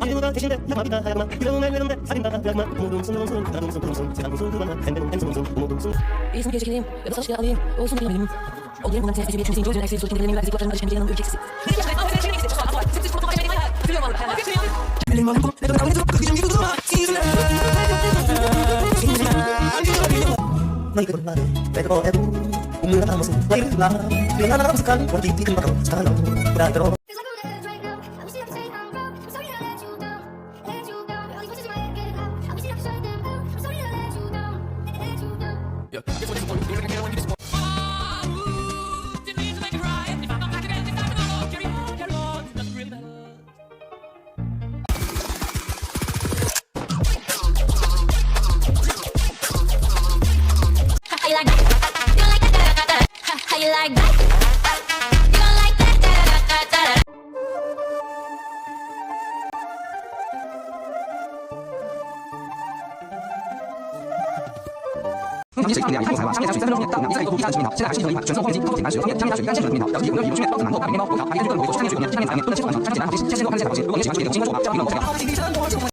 아무나 대신에 야마비다 하야마 이러면 이러는데 살인다 야마 모둠순 모둠순 나둠순 도둠순 세상무순 두바나 뱀뱀 뱀순순 모둠순 İsim geçelim ya da saçlı alayım olsun benim Olayım bundan tezgah bir çizim gözün eksiği soğuk dinlemeyi verdik Baklarım acı yanım ülkeksi 너희 그런 말을 빼고 해도 꿈을 하나 무슨 너희를 나 그냥 하나 무슨 원디 뒤큰 바로 스타로 나더러 Feels like I'm living right now. I Menurut kan masuk lahir belakang dengan anak sekali kan bakal sekarang nggak udah terlalu like that. Like that? You don't like that? Da, da, da, da, da, da. I've been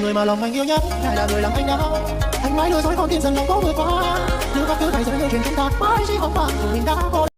người mà lòng anh yêu nhất lại là người làm anh đau anh mãi lừa dối con tim dần lòng có vượt qua. Đưa các thứ này giờ người chuyện chúng ta. Mãi chỉ không bằng mình đã có.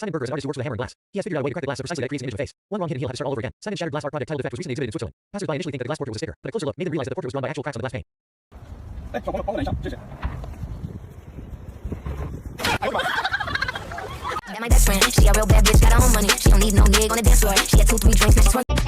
Simon Berger is an artist who works with a hammer and glass. He has figured out a way to crack the glass so precisely that creates an image of a face. One wrong hit and he'll have to start all over again. Simon's shattered glass art project titled "Defect" was recently exhibited in Switzerland. Passers-by initially think that the glass portrait was a sticker, but a closer look made them realize that the portrait was drawn by actual cracks on the glass pane. 哎，小朋友，帮我等一下，谢谢。哎，我的 That my best friend. She a real bad bitch, got her own money. She don't need no nigga on the dance floor. She had two, three drinks, now she's twerking.